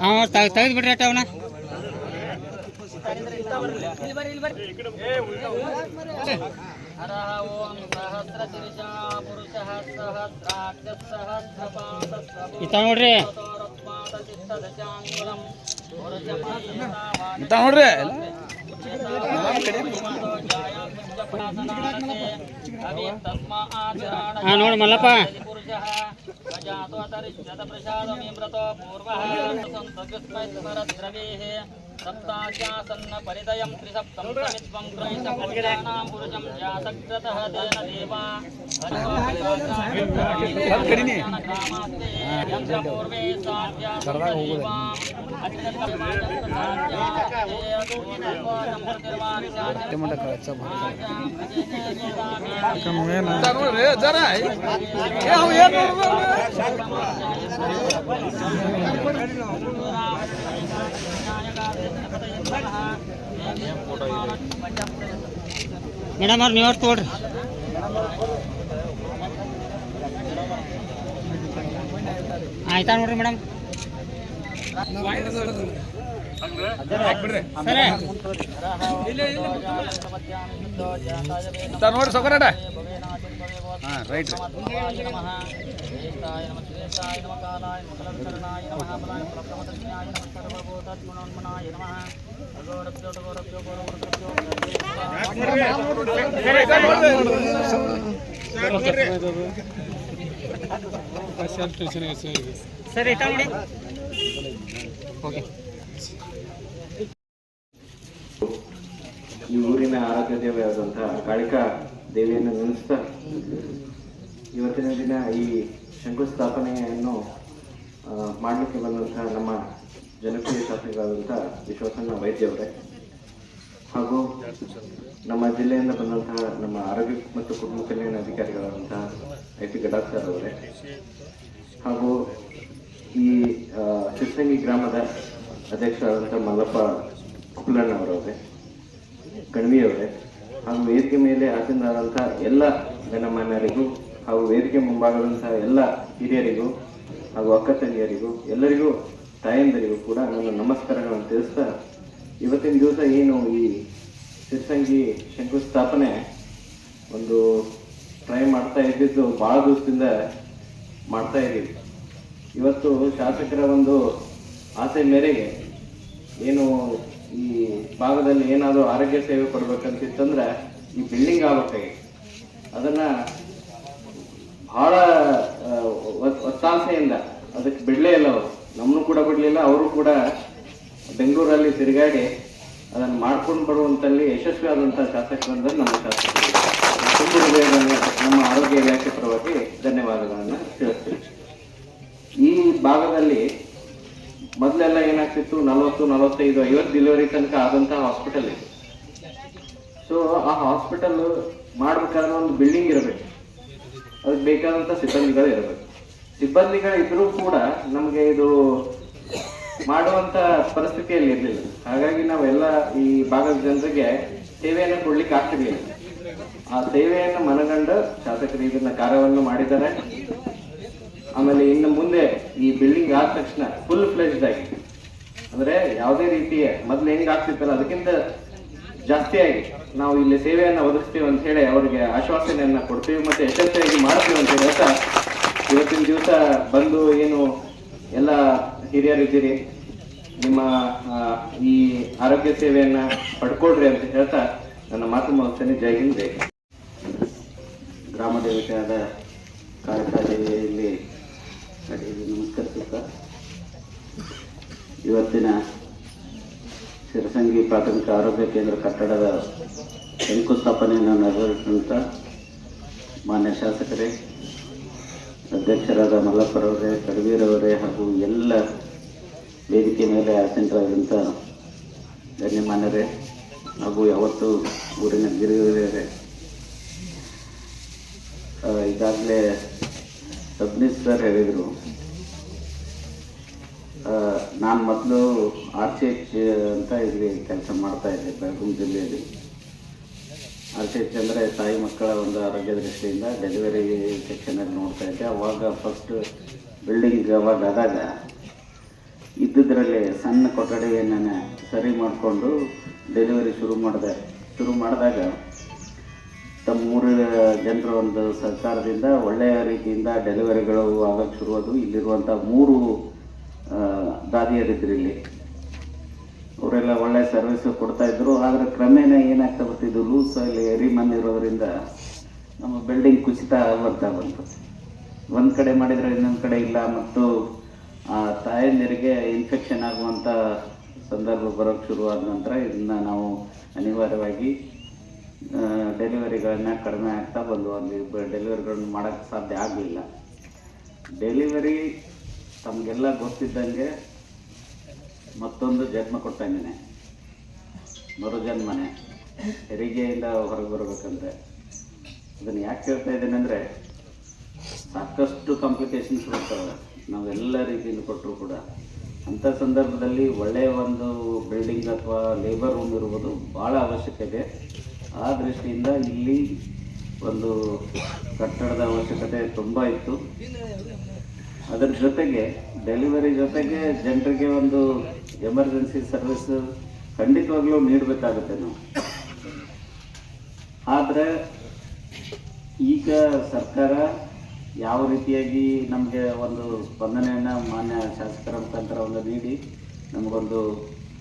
ಹಾಂ ತೆಗೆದು ಬಿಡ್ರಿ ಅಟ್ಟ ಅವನ ಇತ್ತ ನೋಡ್ರಿ. ಇತ್ತ ನೋಡ್ರಿ. ನೋಡಿ ಮಲ್ಲಪ್ಪ पुरुषः गजातो अतरिष्यत प्रसादमीम्रतो पूर्वः सन्तस्मरद्रवेः सप्तास्यासन्न परिदयं त्रिसप्तं समित्वं त्रयसपुत्राणां पुरुषं जातक्रतः तेन देवा ಕಡಿಮೆ ग्रामास्ते यन्त्रपूर्वे साध्या देवा ಅಂತ ನೋಡ್ರಿ ಜರ ಏ ಅವ್ ಏನ್ ನೋಡ್ರಿ ಮೇಡಮ್ ಅವ್ರು ನೀವು ಅಷ್ಟು ತೊಗೊಳ್ರಿ. ಆಯ್ತಾ ನೋಡ್ರಿ ಮೇಡಮ್. ಸರಿ ಅಂತ ನೋಡ್ರಿ ಸೊಕರಟ ಹಾ ರೈಟ್ ಸರಿ ಓಕೆ ಈ ಊರಿನ ಆರಾಧ್ಯ ದೇವಿಯಾದಂತಹ ಕಾಳಿಕಾ ದೇವಿಯನ್ನು ನೆನೆಸ್ತಾ ಇವತ್ತಿನ ದಿನ ಈ ಶಂಕುಸ್ಥಾಪನೆಯನ್ನು ಮಾಡಲಿಕ್ಕೆ ಬಂದಂತಹ ನಮ್ಮ ಜನಪ್ರಿಯ ಶಾಸಕರಾದಂತಹ ವಿಶ್ವಾಸಣ್ಣ ವೈದ್ಯ ಅವರೇ ಹಾಗೂ ನಮ್ಮ ಜಿಲ್ಲೆಯಿಂದ ಬಂದಂತಹ ನಮ್ಮ ಆರೋಗ್ಯ ಮತ್ತು ಕುಟುಂಬ ಕಲ್ಯಾಣ ಅಧಿಕಾರಿಗಳಾದಂತಹ ಐ ಪಿ ಗಡಾರ್ ಅವರೇ ಹಾಗೂ ಈ ಸಿರ್ಸಂಗಿ ಗ್ರಾಮದ ಅಧ್ಯಕ್ಷರಾದಂಥ ಮಲ್ಲಪ್ಪ ಕುಲಣ್ಣವರವರೇ ಕಣ್ವಿಯವರೇ, ಹಾಗೂ ವೇದಿಕೆ ಮೇಲೆ ಆಸೀನರಾದಂತಹ ಎಲ್ಲ ಗಣಮಾನ್ಯರಿಗೂ, ಹಾಗೂ ವೇದಿಕೆ ಮುಂಭಾಗದಂತಹ ಎಲ್ಲ ಹಿರಿಯರಿಗೂ, ಹಾಗೂ ಅಕ್ಕ ತಂಗಿಯರಿಗೂ, ಎಲ್ಲರಿಗೂ, ತಾಯಂದರಿಗೂ ಕೂಡ ನನ್ನ ನಮಸ್ಕಾರಗಳನ್ನು ತಿಳಿಸ್ತಾ, ಇವತ್ತಿನ ದಿವಸ ಏನು ಈ ಸಿರ್ಸಂಗಿ ಶಂಕುಸ್ಥಾಪನೆ ಒಂದು ಟ್ರೈ ಮಾಡ್ತಾ ಇದ್ದಿದ್ದು ಬಹಳ ದಿವಸದಿಂದ ಮಾಡ್ತಾ ಇದ್ದೀವಿ. ಇವತ್ತು ಶಾಸಕರ ಒಂದು ಆಸೆ ಮೇರೆಗೆ ಏನು ಈ ಭಾಗದಲ್ಲಿ ಏನಾದರೂ ಆರೋಗ್ಯ ಸೇವೆ ಕೊಡ್ಬೇಕಂತಿತ್ತಂದ್ರೆ ಈ ಬಿಲ್ಡಿಂಗ್ ಆಗುತ್ತೆ. ಅದನ್ನ ಒತ್- ಒತ್ತಾಸೆಯಿಂದ ಅದಕ್ಕೆ ಬಿಡಲೇ ಇಲ್ಲ ಅವರು. ನಮ್ಮನ್ನು ಕೂಡ ಬಿಡಲಿಲ್ಲ, ಅವರು ಕೂಡ ಬೆಂಗಳೂರಲ್ಲಿ ತಿರುಗಾಡಿ ಅದನ್ನು ಮಾಡ್ಕೊಂಡು ಬರುವಂತಲ್ಲಿ ಯಶಸ್ವಿ ಆದಂತಹ ಶಾಸಕರಂದ್ರೆ ನಮ್ಮ ಶಾಸಕರು. ನಮ್ಮ ಆರೋಗ್ಯ ಇಲಾಖೆ ಪರವಾಗಿ ಧನ್ಯವಾದಗಳನ್ನು ತಿಳಿಸ್ತೀನಿ. ಈ ಭಾಗದಲ್ಲಿ ಮೊದಲೆಲ್ಲ ಏನಾಗ್ತಿತ್ತು? ನಲವತ್ತು, ನಲವತ್ತೈದು, ಐವತ್ತು ಡೆಲಿವರಿ ತನಕ ಆದಂತಹ ಹಾಸ್ಪಿಟಲ್ ಇದೆ. ಸೊ ಆ ಹಾಸ್ಪಿಟಲ್ ಮಾಡ್ಬೇಕಾದ್ರೆ ಒಂದು ಬಿಲ್ಡಿಂಗ್ ಇರಬೇಕು. ಅದಕ್ಕೆ ಬೇಕಾದಂತ ಸಿಬ್ಬಂದಿಗಳು ಇರಬೇಕು. ಸಿಬ್ಬಂದಿಗಳು ಕೂಡ ನಮಗೆ ಇದು ಮಾಡುವಂತ ಪರಿಸ್ಥಿತಿಯಲ್ಲಿ ಇರಲಿಲ್ಲ. ಹಾಗಾಗಿ ನಾವೆಲ್ಲ ಈ ಭಾಗದ ಜನರಿಗೆ ಸೇವೆಯನ್ನು ಕೊಡ್ಲಿಕ್ಕೆ ಆಗ್ತಿರ್ಲಿಲ್ಲ. ಆ ಸೇವೆಯನ್ನು ಮನಗಂಡು ಶಾಸಕರು ಇದನ್ನ ಕಾರ್ಯವನ್ನು ಮಾಡಿದ್ದಾರೆ. ಆಮೇಲೆ ಇನ್ನು ಮುಂದೆ ಈ ಬಿಲ್ಡಿಂಗ್ ಆದ ತಕ್ಷಣ ಫುಲ್ ಫ್ಲೆಜ್ಡ್ ಆಗಿ. ಅಂದ್ರೆ ಯಾವುದೇ ರೀತಿಯ ಮೊದಲು ಹೆಂಗೆ ಆಗ್ತಿತ್ತಲ್ಲ, ಅದಕ್ಕಿಂತ ಜಾಸ್ತಿಯಾಗಿ ನಾವು ಇಲ್ಲಿ ಸೇವೆಯನ್ನು ಒದಗಿಸ್ತೀವಿ ಅಂತ ಹೇಳಿ ಅವರಿಗೆ ಆಶ್ವಾಸನೆಯನ್ನ ಕೊಡ್ತೀವಿ ಮತ್ತೆ ಯಶಸ್ವಿಯಾಗಿ ಮಾಡ್ತೀವಿ ಅಂತ ಹೇಳಿ ಹೇಳ್ತಾ, ಇವತ್ತಿನ ದಿವಸ ಬಂದು ಏನು ಎಲ್ಲ ಹಿರಿಯರಿದ್ದೀರಿ ನಿಮ್ಮ ಈ ಆರೋಗ್ಯ ಸೇವೆಯನ್ನು ಪಡ್ಕೊಳ್ರಿ ಅಂತ ಹೇಳ್ತಾ ನನ್ನ ಮಾತು ಮುಗಿಸ್ತೇನೆ. ಜೈ ಹಿಂದೆ ಗ್ರಾಮ ದೇವತೆಯಾದ ಕಾಳಿಕಾ ಇವತ್ತಿನ ಸಿರಸಂಗಿ ಪ್ರಾಥಮಿಕ ಆರೋಗ್ಯ ಕೇಂದ್ರ ಕಟ್ಟಡದ ಶಂಕುಸ್ಥಾಪನೆಯನ್ನು ನೆರವೇರಿಸಿದಂಥ ಮಾನ್ಯ ಶಾಸಕರೇ, ಅಧ್ಯಕ್ಷರಾದ ಮಲ್ಲಪ್ಪರವರೇ ಕಡವೀರವರೇ ಹಾಗೂ ಎಲ್ಲ ವೇದಿಕೆ ಮೇಲೆ ಆಸೀನರಾದಂಥ ಗಣ್ಯಮಾನ್ಯರೇ ಹಾಗೂ ಯಾವತ್ತು ಊರಿನ ಗಿರಿಗಿರಿಯರೇ ಈಗಾಗಲೇ ಸಬ್ನಿಸ್ ಹೇಳಿದರು. ನಾನು ಮೊದಲು ಆರ್ ಸಿ ಎಚ್ ಅಂತ ಇಲ್ಲಿ ಕೆಲಸ ಮಾಡ್ತಾ ಇದ್ದೆ ಬೆಳಗಾವಿ ಜಿಲ್ಲೆಯಲ್ಲಿ. ಆರ್ ಸಿ ಎಚ್ ಅಂದರೆ ತಾಯಿ ಮಕ್ಕಳ ಒಂದು ಆರೋಗ್ಯ ದೃಷ್ಟಿಯಿಂದ ಡೆಲಿವರಿ ಸೆಕ್ಷನಲ್ಲಿ ನೋಡ್ತಾ ಇದ್ದೆ. ಅವಾಗ ಫಸ್ಟ್ ಬಿಲ್ಡಿಂಗ್ ಅವಾಗ ಆದಾಗ ಇದ್ದುದರಲ್ಲಿ ಸಣ್ಣ ಕೊಠಡಿಯನ್ನು ಸರಿ ಮಾಡಿಕೊಂಡು ಡೆಲಿವರಿ ಶುರು ಮಾಡಿದೆ. ಶುರು ಮಾಡಿದಾಗ ತಮ್ಮೂರಿನ ಜನರ ಒಂದು ಸರ್ಕಾರದಿಂದ ಒಳ್ಳೆಯ ರೀತಿಯಿಂದ ಡೆಲಿವರಿಗಳು ಆಗೋಕ್ಕೆ ಶುರುವಾದವು. ಇಲ್ಲಿರುವಂಥ ಮೂರು ಆ, ದಾದಿಯರಿದ್ರು ಇಲ್ಲಿ ಅವರೆಲ್ಲ ಒಳ್ಳೆ ಸರ್ವಿಸ್ ಕೊಡ್ತಾ ಇದ್ರು. ಆದರೆ ಕ್ರಮೇಣ ಏನಾಗ್ತಾ ಬರ್ತಿದ್ದು ಲೂಸ್ ಅಲ್ಲಿ ಎರಿ ಮಣ್ಣು ಇರೋದ್ರಿಂದ ನಮ್ಮ ಬಿಲ್ಡಿಂಗ್ ಕುಸಿತ ಬರ್ತಾ ಬಂತು. ಒಂದು ಕಡೆ ಮಾಡಿದರೆ ಇನ್ನೊಂದು ಕಡೆ ಇಲ್ಲ ಮತ್ತು ಆ ತಾಯಂದಿರಿಗೆ ಇನ್ಫೆಕ್ಷನ್ ಆಗುವಂಥ ಸಂದರ್ಭ ಬರೋಕೆ ಶುರುವಾದ ನಂತರ ಇದನ್ನ ನಾವು ಅನಿವಾರ್ಯವಾಗಿ ಡೆಲಿವರಿಗಳನ್ನ ಕಡಿಮೆ ಆಗ್ತಾ ಬಂದು ಅಲ್ಲಿ ಡೆಲಿವರಿಗಳನ್ನ ಮಾಡೋಕ್ಕೆ ಸಾಧ್ಯ ಆಗಲಿಲ್ಲ. ಡೆಲಿವರಿ ತಮಗೆಲ್ಲ ಗೊತ್ತಿದ್ದಂಗೆ ಮತ್ತೊಂದು ಜನ್ಮ ಕೊಟ್ಟಂಗೆ ಮರುಜನ್ಮನೆ. ಹೆರಿಗೆಯಿಂದ ಹೊರಗೆ ಬರಬೇಕಂದ್ರೆ ಅದನ್ನು ಯಾಕೆ ಹೇಳ್ತಾ ಇದ್ದೇನೆ ಅಂದರೆ, ಸಾಕಷ್ಟು ಕಾಂಪ್ಲಿಕೇಶನ್ಸ್ ಬರ್ತವೆ. ನಾವೆಲ್ಲ ರೀತಿಯಿಂದ ಕೊಟ್ಟರು ಕೂಡ. ಅಂಥ ಸಂದರ್ಭದಲ್ಲಿ ಒಳ್ಳೆಯ ಒಂದು ಬಿಲ್ಡಿಂಗ್ ಅಥವಾ ಲೇಬರ್ ರೂಮ್ ಇರುವುದು ಭಾಳ ಅವಶ್ಯಕತೆ ಆ ದೃಷ್ಟಿಯಿಂದ ಇಲ್ಲಿ ಒಂದು ಕಟ್ಟಡದ ಅವಶ್ಯಕತೆ ತುಂಬ ಇತ್ತು. ಅದರ ಜೊತೆಗೆ ಡೆಲಿವರಿ ಜೊತೆಗೆ ಜನರಿಗೆ ಒಂದು ಎಮರ್ಜೆನ್ಸಿ ಸರ್ವಿಸ್ ಖಂಡಿತವಾಗ್ಲೂ ನೀಡಬೇಕಾಗುತ್ತೆ ನಾವು. ಆದರೆ ಈಗ ಸರ್ಕಾರ ಯಾವ ರೀತಿಯಾಗಿ ನಮಗೆ ಒಂದು ಸ್ಪಂದನೆಯನ್ನು ಮಾನ್ಯ ಶಾಸಕರ ಮುಖಾಂತರ ಒಂದು ನೀಡಿ ನಮಗೊಂದು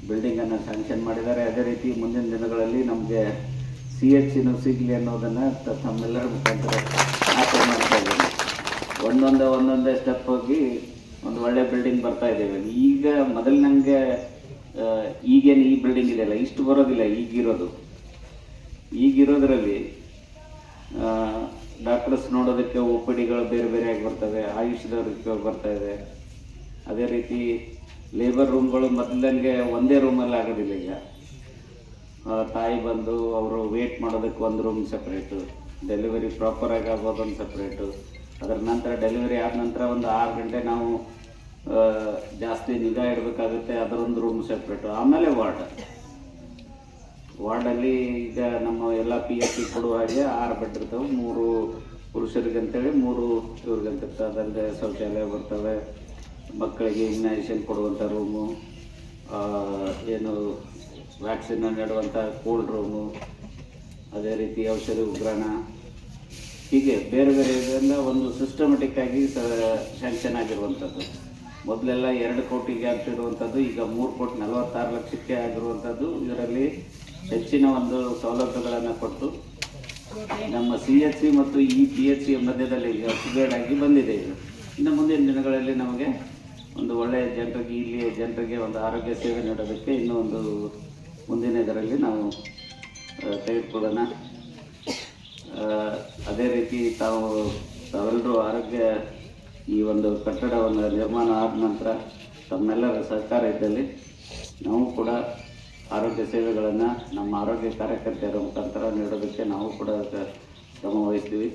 ಬಿಲ್ಡಿಂಗನ್ನು ಸ್ಯಾಂಕ್ಷನ್ ಮಾಡಿದ್ದಾರೆ. ಅದೇ ರೀತಿ ಮುಂದಿನ ದಿನಗಳಲ್ಲಿ ನಮಗೆ ಸಿ ಎಚ್ ಸಿಗಲಿ ಅನ್ನೋದನ್ನು ತಮ್ಮೆಲ್ಲರ ಮುಖಾಂತರ ಒಂದೊಂದೇ ಒಂದೊಂದೇ ಸ್ಟೆಪ್ ಹೋಗಿ ಒಂದು ಒಳ್ಳೆ ಬಿಲ್ಡಿಂಗ್ ಬರ್ತಾ ಇದ್ದೇವೆ. ಈಗ ಮೊದಲು ನನಗೆ ಈಗೇನು ಈ ಬಿಲ್ಡಿಂಗ್ ಇದೆಯಲ್ಲ ಇಷ್ಟು ಬರೋದಿಲ್ಲ, ಈಗಿರೋದು. ಈಗಿರೋದ್ರಲ್ಲಿ ಡಾಕ್ಟರ್ಸ್ ನೋಡೋದಕ್ಕೆ ಒ ಪಿ ಡಿಗಳು ಬೇರೆ ಬೇರೆಯಾಗಿ ಬರ್ತವೆ, ಆಯುಷ್ದವ್ರಿಗೆ ಬರ್ತಾ ಇದೆ. ಅದೇ ರೀತಿ ಲೇಬರ್ ರೂಮ್ಗಳು ಮೊದಲಂಗೆ ಒಂದೇ ರೂಮಲ್ಲಿ ಆಗೋದಿಲ್ಲ ಈಗ. ತಾಯಿ ಬಂದು ಅವರು ವೇಟ್ ಮಾಡೋದಕ್ಕೆ ಒಂದು ರೂಮ್ ಸಪ್ರೇಟು ಡೆಲಿವರಿ ಪ್ರಾಪರಾಗಿ ಆಗೋದೊಂದು ಸಪ್ರೇಟು ಅದರ ನಂತರ ಡೆಲಿವರಿ ಆದ ನಂತರ ಒಂದು ಆರು ಗಂಟೆ ನಾವು ಜಾಸ್ತಿ ನಿಗಾ ಇಡಬೇಕಾಗುತ್ತೆ. ಅದರೊಂದು ರೂಮ್ ಸೆಪ್ರೇಟು ಆಮೇಲೆ ವಾರ್ಡ್. ವಾರ್ಡಲ್ಲಿ ಈಗ ನಮ್ಮ ಎಲ್ಲ ಪಿ ಎಚ್ ಸಿ ಕೊಡುವ ಹಾಗೆ ಆರು ಬೆಡ್ ಇರ್ತವೆ. ಮೂರು ಪುರುಷರಿಗೆ ಅಂತೇಳಿ ಮೂರು ಇರ್ತವೆ ಅದಲ್ಲದೆ ಶೌಚಾಲಯ ಬರ್ತವೆ. ಮಕ್ಕಳಿಗೆ ಇಮ್ಯುನೈಸೇಷನ್ ಕೊಡುವಂಥ ರೂಮು ಏನು ವ್ಯಾಕ್ಸಿನ್ ನೀಡುವಂಥ ಕೋಲ್ಡ್ ರೂಮು ಅದೇ ರೀತಿ ಔಷಧಿ ಉಗ್ರಾಣ ಹೀಗೆ ಬೇರೆ ಬೇರೆ ಇದರಿಂದ ಒಂದು ಸಿಸ್ಟಮೆಟಿಕ್ ಆಗಿ ಸ್ಯಾಂಕ್ಷನ್ ಆಗಿರುವಂಥದ್ದು. ಮೊದಲೆಲ್ಲ ಎರಡು ಕೋಟಿಗೆ ಆಗ್ತಿರುವಂಥದ್ದು ಈಗ ಮೂರು ಕೋಟಿ ನಲವತ್ತಾರು ಲಕ್ಷಕ್ಕೆ ಆಗಿರುವಂಥದ್ದು. ಇದರಲ್ಲಿ ಹೆಚ್ಚಿನ ಒಂದು ಸೌಲಭ್ಯಗಳನ್ನು ಕೊಟ್ಟು ನಮ್ಮ ಸಿ ಎಚ್ ಸಿ ಮತ್ತು ಈ ಪಿ ಎಚ್ ಸಿ ಮಧ್ಯದಲ್ಲಿ ಈಗ ಅಪ್ಗ್ರೇಡ್ ಆಗಿ ಬಂದಿದೆ ಇದು ಇನ್ನು ಮುಂದಿನ ದಿನಗಳಲ್ಲಿ ನಮಗೆ ಒಂದು ಒಳ್ಳೆಯ ಜನರಿಗೆ, ಇಲ್ಲಿಯ ಜನರಿಗೆ ಒಂದು ಆರೋಗ್ಯ ಸೇವೆ ನೀಡೋದಕ್ಕೆ ಇನ್ನೂ ಒಂದು ಮುಂದಿನ ಇದರಲ್ಲಿ ನಾವು ತೆಗೆದುಕೊಳ್ಳೋಣ. ಅದೇ ರೀತಿ ತಾವು ತಾವೆಲ್ಲರೂ ಆರೋಗ್ಯ ಈ ಒಂದು ಕಟ್ಟಡವನ್ನು ನಿರ್ಮಾಣ ಆದ ನಂತರ ತಮ್ಮೆಲ್ಲರ ಸಹಕಾರ ಇದ್ದಲ್ಲಿ ನಾವು ಕೂಡ ಆರೋಗ್ಯ ಸೇವೆಗಳನ್ನು ನಮ್ಮ ಆರೋಗ್ಯ ಕಾರ್ಯಕರ್ತೆಯರ ಮುಖಾಂತರ ನೀಡೋದಕ್ಕೆ ನಾವು ಕೂಡ ಶ್ರಮ ವಹಿಸ್ತೀವಿ.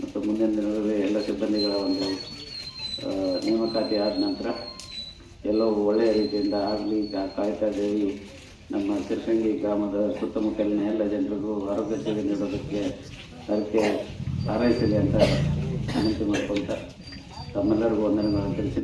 ಮತ್ತು ಮುಂದಿನ ದಿನಗಳಲ್ಲಿ ಎಲ್ಲ ಸಿಬ್ಬಂದಿಗಳ ಒಂದು ನೇಮಕಾತಿ ಆದ ನಂತರ ಎಲ್ಲವೂ ಒಳ್ಳೆಯ ರೀತಿಯಿಂದ ಆಗಲಿ ಕಾಯ್ತಾ ದೇವಿ ನಮ್ಮ ಸಿರ್ಸಂಗಿ ಗ್ರಾಮದ ಸುತ್ತಮುತ್ತಲಿನ ಎಲ್ಲ ಜನರಿಗೂ ಆರೋಗ್ಯ ಸೇವೆ ನೀಡೋದಕ್ಕೆ ಅದಕ್ಕೆ ಹಾರೈಸಲಿ ಅಂತ ವಿನಂತಿ ಮಾಡ್ಕೊಳ್ತಾ ತಮ್ಮೆಲ್ಲರಿಗೂ ವಂದನೆಗಳನ್ನು ತಿಳಿಸಿ.